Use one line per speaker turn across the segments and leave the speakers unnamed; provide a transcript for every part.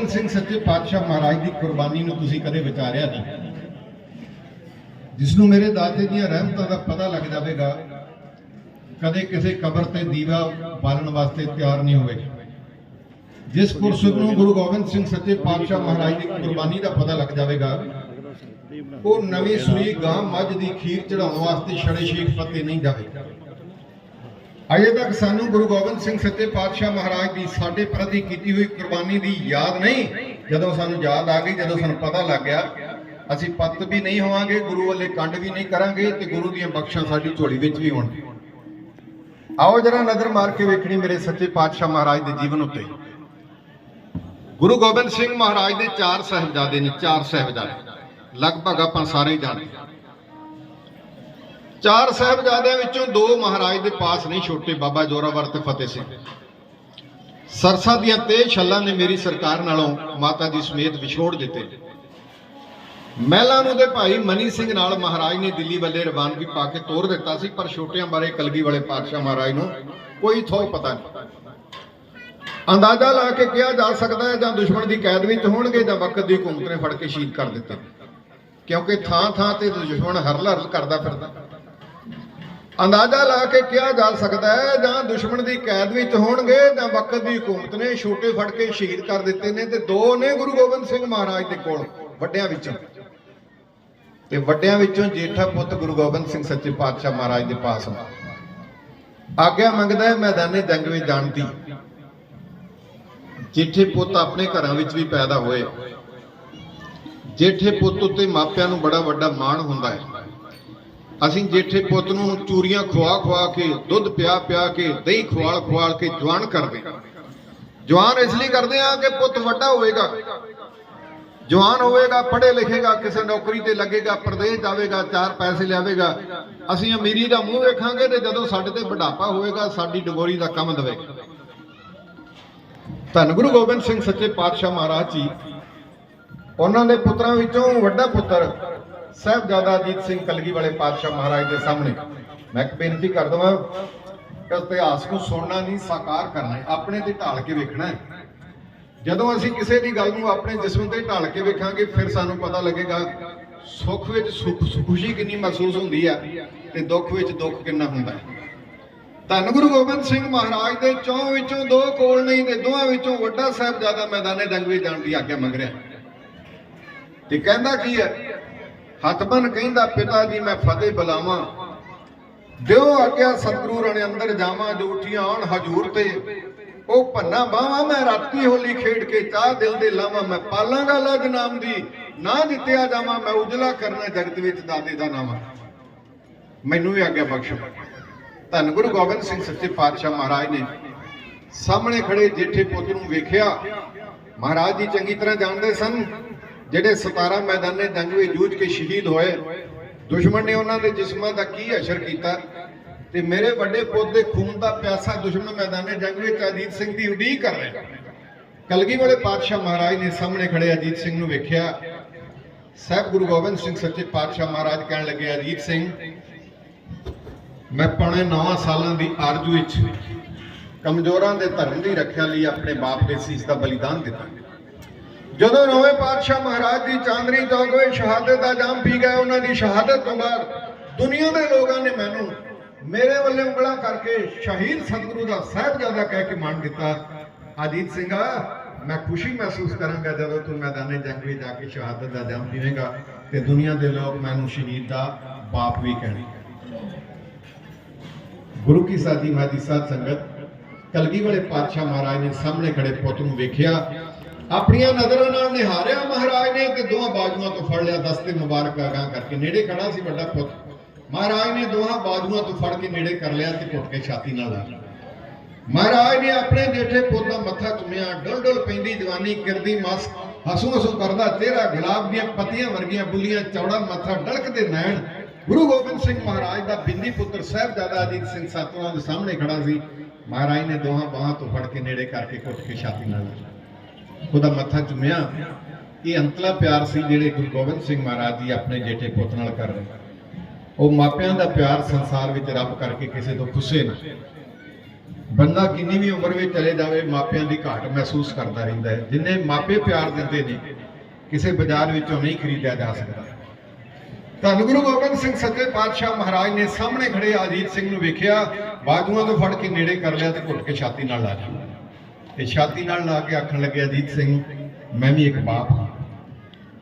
ਗੋਬਿੰਦ ਸਿੰਘ ਸੱਚੇ ਪਾਤਸ਼ਾਹ ਮਹਾਰਾਜ ਦੀ ਕੁਰਬਾਨੀ ਨੂੰ ਤੁਸੀਂ ਕਦੇ ਵਿਚਾਰਿਆ ਨਹੀਂ। ਜਿਸ ਨੂੰ ਮੇਰੇ ਦਾਤੇ ਦੀਆਂ ਰਹਿਮਤਾਂ ਦਾ ਪਤਾ ਲੱਗ ਜਾਵੇਗਾ, ਕਦੇ ਕਿਸੇ ਕਬਰ ਤੇ ਦੀਵਾ ਬਾਲਣ ਵਾਸਤੇ ਤਿਆਰ ਨਹੀਂ ਹੋਵੇਗਾ। ਜਿਸ ਪੁਰਸ਼ਕ ਨੂੰ ਗੁਰੂ ਗੋਬਿੰਦ ਸਿੰਘ ਸੱਚੇ ਪਾਤਸ਼ਾਹ ਮਹਾਰਾਜ ਦੀ ਕੁਰਬਾਨੀ ਦਾ ਪਤਾ ਲੱਗ ਜਾਵੇਗਾ, ਉਹ ਨਵੀਂ ਸੂਈ ਗਾਂ ਮੱਝ ਦੀ ਖੀਰ ਚੜਾਉਣ ਵਾਸਤੇ ਛੜੇ ਸ਼ੇਖ ਪੱਤੇ ਨਹੀਂ ਜਾਵੇਗਾ। ਅਜੇ ਤੱਕ ਸਾਨੂੰ ਗੁਰੂ ਗੋਬਿੰਦ ਸਿੰਘ ਸੱਚੇ ਪਾਤਸ਼ਾਹ ਮਹਾਰਾਜ ਦੀ ਸਾਡੇ ਪ੍ਰਤੀ ਕੀਤੀ ਹੋਈ ਕੁਰਬਾਨੀ ਦੀ ਯਾਦ ਨਹੀਂ। ਜਦੋਂ ਸਾਨੂੰ ਯਾਦ ਆ ਗਈ, ਜਦੋਂ ਸਾਨੂੰ ਪਤਾ ਲੱਗ ਗਿਆ, ਅਸੀਂ ਪੱਤ ਵੀ ਨਹੀਂ ਹੋਵਾਂਗੇ, ਗੁਰੂ ਵੱਲੇ ਕੰਡ ਵੀ ਨਹੀਂ ਕਰਾਂਗੇ ਤੇ ਗੁਰੂ ਦੀਆਂ ਬਖਸ਼ਾਂ ਸਾਡੀ ਝੋਲੀ ਵਿੱਚ ਵੀ ਹੋਣਗੀਆਂ ਆਓ ਜਰਾ ਨਜ਼ਰ ਮਾਰ ਕੇ ਵੇਖਣੀ ਮੇਰੇ ਸੱਚੇ ਪਾਤਸ਼ਾਹ ਮਹਾਰਾਜ ਦੇ ਜੀਵਨ ਉੱਤੇ। ਗੁਰੂ ਗੋਬਿੰਦ ਸਿੰਘ ਮਹਾਰਾਜ ਦੇ ਚਾਰ ਸਹਿਬਜ਼ਾਦੇ ਨੇ, ਚਾਰ ਸਹਿਬਜ਼ਾਦੇ। ਲਗਭਗ ਆਪਾਂ ਸਾਰੇ ਹੀ। ਜਾਣਦੇ ਚਾਰ ਸਹਿਬਜ਼ਾਦਿਆਂ ਵਿੱਚੋਂ ਦੋ ਮਹਾਰਾਜ ਦੇ ਪਾਸ ਨਹੀਂ, ਛੋਟੇ ਬਾਬਾ ਜੋਰਾਵਰ ਤੇ ਫਤਿਹ ਸਿੰਘ। ਸਰਸਾ ਦੀਆਂ ਤੇ ਛੱਲਾਂ ਨੇ ਮੇਰੀ ਸਰਕਾਰ ਨਾਲੋਂ ਮਾਤਾ ਜੀ ਸਮੇਤ ਵਿਛੋੜ ਦਿੱਤੇ। ਮਹਿਲਾ ਨੂੰ ਦੇ ਭਾਈ ਮਨੀ ਸਿੰਘ ਨਾਲ ਮਹਾਰਾਜ ਨੇ ਦਿੱਲੀ ਵੱਲੇ ਰਵਾਨਗੀ ਪਾ ਕੇ ਤੋਰ ਦਿੱਤਾ ਸੀ, ਪਰ ਛੋਟਿਆਂ ਬਾਰੇ ਕਲਗੀ ਵਾਲੇ ਪਾਤਸ਼ਾਹ ਮਹਾਰਾਜ ਨੂੰ ਕੋਈ ਥੋ ਪਤਾ ਨਹੀਂ। ਅੰਦਾਜ਼ਾ ਲਾ ਕੇ ਕਿਹਾ ਜਾ ਸਕਦਾ ਹੈ ਜਾਂ ਦੁਸ਼ਮਣ ਦੀ ਕੈਦ ਵਿੱਚ ਹੋਣਗੇ ਜਾਂ ਵਕਤ ਦੀ ਹਕੂਮਤ ਨੇ ਫੜ ਕੇ ਸ਼ਹੀਦ ਕਰ ਦਿੱਤਾ। ਕਿਉਂਕਿ ਥਾਂ ਥਾਂ ਤੇ ਦੁਸ਼ਮਣ ਹਰਲ ਹਰਲ ਕਰਦਾ ਫਿਰਦਾ। ਅੰਦਾਜ਼ਾ ਲਾ ਕੇ ਕਿਹਾ ਜਾ ਸਕਦਾ ਹੈ, ਜਾਂ ਦੁਸ਼ਮਣ ਦੀ ਕੈਦ ਵਿੱਚ ਹੋਣਗੇ, ਜਾਂ ਵਕਤ ਦੀ ਹਕੂਮਤ ਨੇ ਛੋਟੇ ਫੜ ਕੇ ਸ਼ਹੀਦ ਕਰ ਦਿੱਤੇ ਨੇ ਤੇ ਦੋ ਨੇ ਗੁਰੂ ਗੋਬਿੰਦ ਸਿੰਘ ਮਹਾਰਾਜ ਦੇ ਕੋਲ, ਵੱਡਿਆਂ ਵਿੱਚੋਂ। ਤੇ ਵੱਡਿਆਂ ਵਿੱਚੋਂ ਜੇਠਾ ਪੁੱਤ ਗੁਰੂ ਗੋਬਿੰਦ ਸਿੰਘ ਸੱਚੇ ਪਾਤਸ਼ਾਹ ਮਹਾਰਾਜ ਦੇ ਪਾਸ ਆ ਆਗਿਆ ਮੰਗਦਾ ਹੈ ਮੈਦਾਨੇ ਜੰਗ ਵਿੱਚ ਜਾਣ ਦੀ। ਜੇਠੇ ਪੁੱਤ ਆਪਣੇ ਘਰਾਂ ਵਿੱਚ ਵੀ ਪੈਦਾ ਹੋਏ। ਜੇਠੇ ਪੁੱਤ ਉੱਤੇ ਮਾਪਿਆਂ ਨੂੰ ਬੜਾ ਵੱਡਾ ਮਾਣ ਹੁੰਦਾ ਹੈ। ਅਸੀਂ ਜੇਠੇ ਪੁੱਤ ਨੂੰ ਚੂਰੀਆਂ ਖਵਾ ਖਵਾ ਕੇ, ਦੁੱਧ ਪਿਆ ਪਿਆ ਕੇ, ਦਹੀਂ ਖਵਾਲ ਖਵਾਲ ਕੇ ਜਵਾਨ ਕਰਦੇ ਜਵਾਨ ਇਸ ਲਈ ਕਰਦੇ ਆ ਕਿ ਪੁੱਤ ਵੱਡਾ ਹੋਵੇਗਾ। ਜਵਾਨ ਹੋਵੇਗਾ, ਪੜ੍ਹੇ ਲਿਖੇਗਾ, ਕਿਸੇ ਨੌਕਰੀ ਤੇ ਲੱਗੇਗਾ, ਪ੍ਰਦੇਸ਼ ਜਾਵੇਗਾ, ਚਾਰ ਪੈਸੇ ਲਿਆਵੇਗਾ। ਅਸੀਂ ਅਮੀਰੀ ਦਾ ਮੂੰਹ ਵੇਖਾਂਗੇ ਤੇ ਜਦੋਂ ਸਾਡੇ ਤੇ ਬੁਢਾਪਾ ਹੋਵੇਗਾ, ਸਾਡੀ ਡਗੋਰੀ ਦਾ ਕੰਮ ਦੇਵੇਗਾ। ਧੰਨ ਗੁਰੂ ਗੋਬਿੰਦ ਸਿੰਘ ਸੱਚੇ ਪਾਤਸ਼ਾਹ ਮਹਾਰਾਜ ਜੀ, ਉਹਨਾਂ ਦੇ ਪੁੱਤਰਾਂ ਵਿੱਚੋਂ ਵੱਡਾ ਪੁੱਤਰ ਸਾਹਿਬਜ਼ਾਦਾ ਅਜੀਤ ਸਿੰਘ ਕਲਗੀ ਵਾਲੇ ਪਾਤਸ਼ਾਹ ਮਹਾਰਾਜ ਦੇ ਸਾਹਮਣੇ ਮੈਂ ਇੱਕ ਬੇਨਤੀ ਕਰ ਦਵਾਂ ਕਿ ਇਤਿਹਾਸ ਨੂੰ ਸੁਣਨਾ ਨਹੀਂ, ਸਾਕਾਰ ਕਰਨਾ ਆਪਣੇ ਤੇ ਢਾਲ ਕੇ ਵੇਖਣਾ ਹੈ। ਜਦੋਂ ਅਸੀਂ ਕਿਸੇ ਦੀ ਗੱਲ ਨੂੰ ਆਪਣੇ ਜਿਸਮ ਤੇ ਢਾਲ ਕੇ ਵੇਖਾਂਗੇ, ਫਿਰ ਸਾਨੂੰ ਪਤਾ ਲੱਗੇਗਾ ਸੁੱਖ ਵਿੱਚ ਸੁੱਖ, ਖੁਸ਼ੀ ਕਿੰਨੀ ਮਹਿਸੂਸ ਹੁੰਦੀ ਹੈ ਤੇ ਦੁੱਖ ਵਿੱਚ ਦੁੱਖ ਕਿੰਨਾ ਹੁੰਦਾ ਹੈ। ਧੰਨ ਗੁਰੂ ਗੋਬਿੰਦ ਸਿੰਘ ਮਹਾਰਾਜ ਦੇ ਚੌਂ ਵਿੱਚੋਂ ਦੋ ਕੋਲ ਨਹੀਂ ਤੇ ਦੋਹਾਂ ਵਿੱਚੋਂ ਵੱਡਾ ਸਾਹਿਬਜ਼ਾਦਾ ਮੈਦਾਨੇ ਜੰਗ ਜਾਣ ਦੀ ਆਗਿਆ ਮੰਗ ਰਿਹਾ ਤੇ ਕਹਿੰਦਾ ਕੀ ਹੈ? ਹੱਥ ਕਹਿੰਦਾ, ਪਿਤਾ ਜੀ, ਮੈਂ ਫਤਿਹ ਬੁਲਾਵਾਂ। ਦਿਓ ਆਗਿਆ ਸਤਿਗੁਰੂ ਰਣੇ ਅੰਦਰ ਜਾਵਾਂ, ਜੋ ਉੱਠੀਆਂ ਆਉਣ ਹਜੂਰ ਤੇ। ਉਹ ਭੰਨਾ ਬਾਵਾ ਮੈਂ ਰਾਤੀ ਹੋਲੀ ਖੇਡ ਕੇ ਚਾਹ ਦਿਲ ਦੇ ਲਾਵਾਂ, ਮੈਂ ਪਾਲਾਂਗਾ ਲਜ ਨਾਮ ਦੀ, ਨਾ ਦਿੱਤਿਆ ਜਾਵਾਂ, ਮੈਂ ਉਜਲਾ ਕਰਨਾ ਜਗਤ ਵਿੱਚ ਦਾਦੇ ਦਾ ਨਾਮ ਮੈਨੂੰ ਵੀ ਆਗਿਆ ਬਖਸ਼ੋ। ਧੰਨ ਗੁਰੂ ਗੋਬਿੰਦ ਸਿੰਘ ਸੱਚੇ ਪਾਤਸ਼ਾਹ ਮਹਾਰਾਜ ਨੇ ਸਾਹਮਣੇ ਖੜੇ ਜੇਠੇ ਪੁੱਤ ਨੂੰ ਵੇਖਿਆ। ਮਹਾਰਾਜ ਜੀ ਚੰਗੀ ਤਰ੍ਹਾਂ ਜਾਣਦੇ ਸਨ। ਜਿਹੜੇ 17 ਮੈਦਾਨੇ ਜੰਗ ਵਿੱਚ ਜੂਝ ਕੇ ਸ਼ਹੀਦ ਹੋਏ, ਦੁਸ਼ਮਣ ਨੇ ਉਹਨਾਂ ਦੇ ਜਿਸਮਾਂ ਦਾ ਕੀ ਅਸਰ ਕੀਤਾ? ਤੇ ਮੇਰੇ ਵੱਡੇ ਪੁੱਤ ਦੇ ਖੂਨ ਦਾ ਪਿਆਸਾ ਦੁਸ਼ਮਣ ਮੈਦਾਨੇ ਜੰਗ ਵਿੱਚ ਅਜੀਤ ਸਿੰਘ ਦੀ ਉਡੀਕ ਕਰ ਰਿਹਾ ਕਲਗੀ ਵਾਲੇ ਪਾਤਸ਼ਾਹ ਮਹਾਰਾਜ ਨੇ ਸਾਹਮਣੇ ਖੜੇ ਅਜੀਤ ਸਿੰਘ ਨੂੰ ਵੇਖਿਆ। ਸਾਹਿਬ ਗੁਰੂ ਗੋਬਿੰਦ ਸਿੰਘ ਸੱਚੇ ਪਾਤਸ਼ਾਹ ਮਹਾਰਾਜ ਕਹਿਣ ਲੱਗੇ, ਅਜੀਤ ਸਿੰਘ, ਮੈਂ ਪੌਣੇ 9 ਸਾਲਾਂ ਦੀ ਆਰਜੂ ਵਿੱਚ ਕਮਜ਼ੋਰਾਂ ਦੇ ਧਰਮ ਦੀ ਰੱਖਿਆ ਲਈ ਆਪਣੇ ਬਾਪ ਦੇ ਸੀਸ ਦਾ ਬਲੀਦਾਨ ਦਿੱਤਾ। ਜਦੋਂ ਨਵੇਂ ਪਾਤਸ਼ਾਹ ਮਹਾਰਾਜ ਦੀ ਚਾਂਦਨੀ ਚੌਕ ਵਿੱਚ ਸ਼ਹਾਦਤ ਦਾ ਜਾਮ ਪੀ ਗਏ, ਉਹਨਾਂ ਦੀ ਸ਼ਹਾਦਤ ਤੋਂ ਬਾਅਦ ਦੁਨੀਆ ਦੇ ਲੋਕਾਂ ਨੇ ਮੈਨੂੰ ਮੇਰੇ ਵੱਲੇ ਉਂਗਲਾਂ ਕਰਕੇ ਸ਼ਹੀਦ ਸਤਿਗੁਰੂ ਦਾ ਸਾਹਿਬਜ਼ਾਦਾ ਕਹਿ ਕੇ ਮਾਣ ਦਿੱਤਾ। ਅਜੀਤ ਸਿੰਘਾ ਮੈਂ ਖੁਸ਼ੀ ਮਹਿਸੂਸ ਕਰਾਂਗਾ ਜਦੋਂ ਤੂੰ ਮੈਦਾਨੇ ਜੰਗ ਵਿੱਚ ਜਾ ਕੇ ਸ਼ਹਾਦਤ ਦਾ ਜਾਮ ਪੀਵੇਂਗਾ ਤੇ ਦੁਨੀਆ ਦੇ ਲੋਕ ਮੈਨੂੰ ਸ਼ਹੀਦ ਦਾ ਬਾਪ ਵੀ ਕਹਿਣਗੇ। ਗੁਰੂ ਕੀ ਸਾਦੀ ਮਾਦੀ ਸਾਧ ਸੰਗਤ, ਕਲਗੀ ਵਾਲੇ ਪਾਤਸ਼ਾਹ ਮਹਾਰਾਜ ਨੇ ਸਾਹਮਣੇ ਖੜੇ ਪੁੱਤ ਨੂੰ ਵੇਖਿਆ। ਆਪਣੀਆਂ ਨਜ਼ਰਾਂ ਨਾਲ ਨਿਹਾਰਿਆ ਮਹਾਰਾਜ ਨੇ ਤੇ ਦੋਹਾਂ ਬਾਜੂਆਂ ਤੋਂ ਫੜ ਲਿਆ ਦਸਤੇ ਮੁਬਾਰਕ ਅਗਾਂ ਕਰਕੇ। ਨੇੜੇ ਖੜਾ ਸੀ ਵੱਡਾ ਪੁੱਤ। ਮਹਾਰਾਜ ਨੇ ਦੋਹਾਂ ਬਾਜੂਆਂ ਤੋਂ ਫੜ ਕੇ ਨੇੜੇ ਕਰ ਲਿਆ ਤੇ ਘੁੱਟ ਕੇ ਛਾਤੀ ਨਾਲ ਲਾ ਮਹਾਰਾਜ ਨੇ ਆਪਣੇ ਜੇਠੇ ਪੁੱਤ ਦਾ ਮੱਥਾ ਚੁੰਮਿਆ। ਡੁੱਲ ਡੁੱਲ ਪੈਂਦੀ ਜਵਾਨੀ ਕਿਰਦੀ ਮਸ ਹਸੂ ਹਸੂ ਕਰਦਾ ਚਿਹਰਾ, ਗੁਲਾਬ ਦੀਆਂ ਪੱਤੀਆਂ ਵਰਗੀਆਂ ਬੁੱਲੀਆਂ, ਚੌੜਾ ਮੱਥਾ ਡਲਕਦੇ ਨੈਣ। ਗੁਰੂ ਗੋਬਿੰਦ ਸਿੰਘ ਮਹਾਰਾਜ ਦਾ ਬਿੰਦੀ ਪੁੱਤਰ ਸਾਹਿਬਜ਼ਾਦਾ ਅਜੀਤ ਸਿੰਘ ਸਾਤਵਾਂ ਦੇ ਸਾਹਮਣੇ ਖੜਾ ਸੀ। ਮਹਾਰਾਜ ਨੇ ਦੋਹਾਂ ਬਾਹਾਂ ਤੋਂ ਫੜ ਕੇ ਨੇੜੇ ਕਰਕੇ ਘੁੱਟ ਕੇ ਛਾਤੀ ਨਾਲ ਲਾਇਆ ਉਹਦਾ ਮੱਥਾ ਚੁੰਮਿਆ। ਇਹ ਅੰਤਲਾ ਪਿਆਰ ਸੀ ਜਿਹੜੇ ਗੁਰੂ ਗੋਬਿੰਦ ਸਿੰਘ ਮਹਾਰਾਜ ਜੀ ਆਪਣੇ ਜੇਠੇ ਪੁੱਤ ਨਾਲ ਕਰ ਰਹੇ। ਉਹ ਮਾਪਿਆਂ ਦਾ ਪਿਆਰ ਸੰਸਾਰ ਵਿੱਚ ਰੱਬ ਕਰਕੇ ਕਿਸੇ ਤੋਂ ਖੁੱਸੇ ਨਾ। ਬੰਦਾ ਕਿੰਨੀ ਵੀ ਉਮਰ ਵਿੱਚ ਚਲੇ ਜਾਵੇ, ਮਾਪਿਆਂ ਦੀ ਘਾਟ ਮਹਿਸੂਸ ਕਰਦਾ ਰਹਿੰਦਾ ਹੈ। ਜਿੰਨੇ ਮਾਪੇ ਪਿਆਰ ਦਿੰਦੇ ਨੇ, ਕਿਸੇ ਬਾਜ਼ਾਰ ਵਿੱਚੋਂ ਨਹੀਂ ਖਰੀਦਿਆ ਜਾ ਸਕਦਾ। ਧੰਨ ਗੁਰੂ ਗੋਬਿੰਦ ਸਿੰਘ ਸੱਚੇ ਪਾਤਸ਼ਾਹ ਮਹਾਰਾਜ ਨੇ ਸਾਹਮਣੇ ਖੜੇ ਅਜੀਤ ਸਿੰਘ ਨੂੰ ਵੇਖਿਆ, ਬਾਜੂਆਂ ਤੋਂ ਫੜ ਕੇ ਨੇੜੇ ਕਰ ਲਿਆ ਤੇ ਘੁੱਟ ਕੇ ਛਾਤੀ ਨਾਲ ਲਾ ਲਿਆ। ਤੇ ਛਾਤੀ ਨਾਲ ਲਾ ਕੇ ਆਖਣ ਲੱਗਿਆ, ਅਜੀਤ ਸਿੰਘ, ਮੈਂ ਵੀ ਇੱਕ ਬਾਪ ਹਾਂ।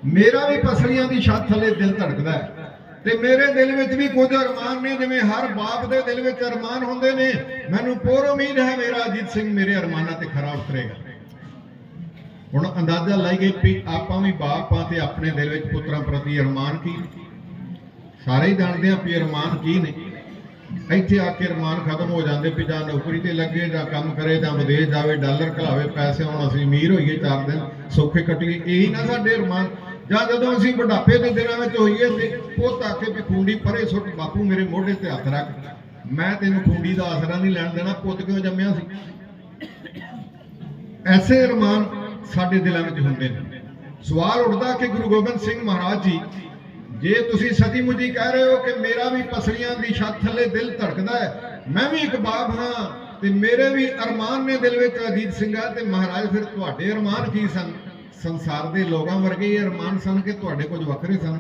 ਮੇਰਾ ਵੀ ਪਸਲੀਆਂ ਦੀ ਛੱਤ ਥੱਲੇ ਦਿਲ ਧੜਕਦਾ ਹੈ ਤੇ ਮੇਰੇ ਦਿਲ ਵਿੱਚ ਵੀ ਕੁਝ ਅਰਮਾਨ ਨੇ, ਜਿਵੇਂ ਹਰ ਬਾਪ ਦੇ ਦਿਲ ਵਿੱਚ ਅਰਮਾਨ ਹੁੰਦੇ ਨੇ। ਮੈਨੂੰ ਪੂਰ ਉਮੀਦ ਹੈ ਮੇਰਾ ਅਜੀਤ ਸਿੰਘ ਮੇਰੇ ਅਰਮਾਨਾਂ ਤੇ ਖਰਾ ਉਤਰੇਗਾ। ਹੁਣ ਅੰਦਾਜ਼ਾ ਲਾਈ ਗਈ ਵੀ ਆਪਾਂ ਵੀ ਬਾਪ ਆ ਤੇ ਆਪਣੇ ਦਿਲ ਵਿੱਚ ਪੁੱਤਰਾਂ ਪ੍ਰਤੀ ਅਰਮਾਨ ਕੀ? ਸਾਰੇ ਹੀ ਜਾਣਦੇ ਆ ਵੀ ਅਰਮਾਨ ਕੀ ਨੇ। ਇੱਥੇ ਆ ਕੇ ਰਮਾਨ ਖਤਮ ਹੋ ਜਾਂਦੇ, ਵੀ ਜਾਂ ਨੌਕਰੀ ਤੇ ਲੱਗੇ, ਜਾਂ ਕੰਮ ਕਰੇ, ਜਾਂ ਵਿਦੇਸ਼ ਜਾਵੇ, ਡਾਲਰ ਘਲਾਵੇ, ਪੈਸੇ ਹੁਣ ਅਸੀਂ ਅਮੀਰ ਹੋਈਏ ਚਾਰ ਦਿਨ, ਸੌਖੇ ਕੱਟੀਏ, ਇਹੀ ਨਾ ਸਾਡੇ ਅਰਮਾਨ ਜਾਂ ਜਦੋਂ ਅਸੀਂ ਬੁਢਾਪੇ ਦੇ ਦਿਨਾਂ ਵਿੱਚ ਹੋਈਏ ਤੇ ਪੁੱਤ ਆਖੇ ਵੀ ਖੁੰਡੀ ਪਰੇ ਸੁੱਟ, ਬਾਪੂ ਮੇਰੇ ਮੋਢੇ ਤੇ ਹੱਥ ਰੱਖ। ਮੈਂ ਤੈਨੂੰ ਖੁੰਡੀ ਦਾ ਆਸਰਾ ਨਹੀਂ ਲੈਣ ਦੇਣਾ, ਪੁੱਤ ਕਿਉਂ ਜੰਮਿਆ ਸੀ? ਐਸੇ ਅਰਮਾਨ ਸਾਡੇ ਦਿਲਾਂ ਵਿੱਚ ਹੁੰਦੇ ਨੇ। ਸਵਾਲ ਉੱਠਦਾ ਕਿ ਗੁਰੂ ਗੋਬਿੰਦ ਸਿੰਘ ਮਹਾਰਾਜ ਜੀ ਜੇ ਤੁਸੀਂ ਸਤੀ ਮੁਜੀ ਕਹਿ ਰਹੇ ਹੋ ਕਿ ਮੇਰਾ ਵੀ ਪਸਲੀਆਂ ਦੀ ਛੱਤ ਥੱਲੇ ਦਿਲ ਧੜਕਦਾ ਹੈ, ਮੈਂ ਵੀ ਇੱਕ ਬਾਪ ਹਾਂ ਤੇ ਮੇਰੇ ਵੀ ਅਰਮਾਨ ਨੇ ਦਿਲ ਵਿੱਚ ਅਜੀਤ ਸਿੰਘਾ ਤੇ ਮਹਾਰਾਜ ਫਿਰ ਤੁਹਾਡੇ ਅਰਮਾਨ ਕੀ ਸਨ? ਸੰਸਾਰ ਦੇ ਲੋਕਾਂ ਵਰਗੇ ਹੀ ਅਰਮਾਨ ਸਨ ਕਿ ਤੁਹਾਡੇ ਕੁਝ ਵੱਖਰੇ ਸਨ।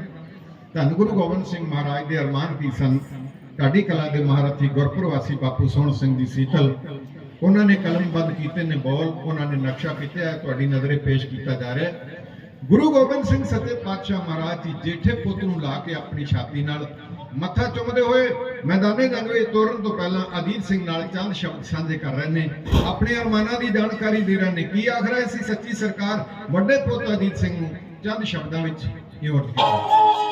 ਧੰਨ ਗੁਰੂ ਗੋਬਿੰਦ ਸਿੰਘ ਮਹਾਰਾਜ ਦੇ ਅਰਮਾਨ ਕੀ ਸਨ? ਢਾਡੀ ਕਲਾ ਦੇ ਮਹਾਰਥੀ ਗੁਰਪ੍ਰਵਾਸੀ ਬਾਪੂ ਸੋਹਣ ਸਿੰਘ ਦੀ ਸੀਤਲ, ਉਹਨਾਂ ਨੇ ਕਲਮਬੰਦ ਕੀਤੇ ਨੇ ਬੋਲ ਉਹਨਾਂ ਨੇ ਨਕਸ਼ਾ ਕੀਤਾ ਹੈ ਤੁਹਾਡੀ ਨਜ਼ਰੇ ਪੇਸ਼ ਕੀਤਾ ਜਾ ਰਿਹਾ ਹੈ। ਗੁਰੂ ਗੋਬਿੰਦ ਸਿੰਘ ਸੱਚੇ ਪਾਤਸ਼ਾਹ ਮਹਾਰਾਜ ਜੀ ਜੇਠੇ ਪੁੱਤ ਨੂੰ ਲਾ ਕੇ ਆਪਣੀ ਛਾਤੀ ਨਾਲ ਮੱਥਾ ਚੁੰਮਦੇ ਹੋਏ ਮੈਦਾਨੇ ਜੰਗ ਵਿੱਚ ਤੋਰਨ ਤੋਂ ਪਹਿਲਾਂ ਅਜੀਤ ਸਿੰਘ ਨਾਲ ਚੰਦ ਸ਼ਬਦ ਸਾਂਝੇ ਕਰ ਰਹੇ ਨੇ। ਆਪਣੇ ਅਰਮਾਨਾਂ ਦੀ ਜਾਣਕਾਰੀ ਦੇ ਰਹੇ ਨੇ। ਕੀ ਆਖ ਰਿਹਾ ਸੀ? ਸੱਚੀ ਸਰਕਾਰ ਵੱਡੇ ਪੁੱਤ ਅਜੀਤ ਸਿੰਘ ਨੂੰ ਚੰਦ ਸ਼ਬਦਾਂ ਵਿੱਚ ਇਹ ਵਰਤ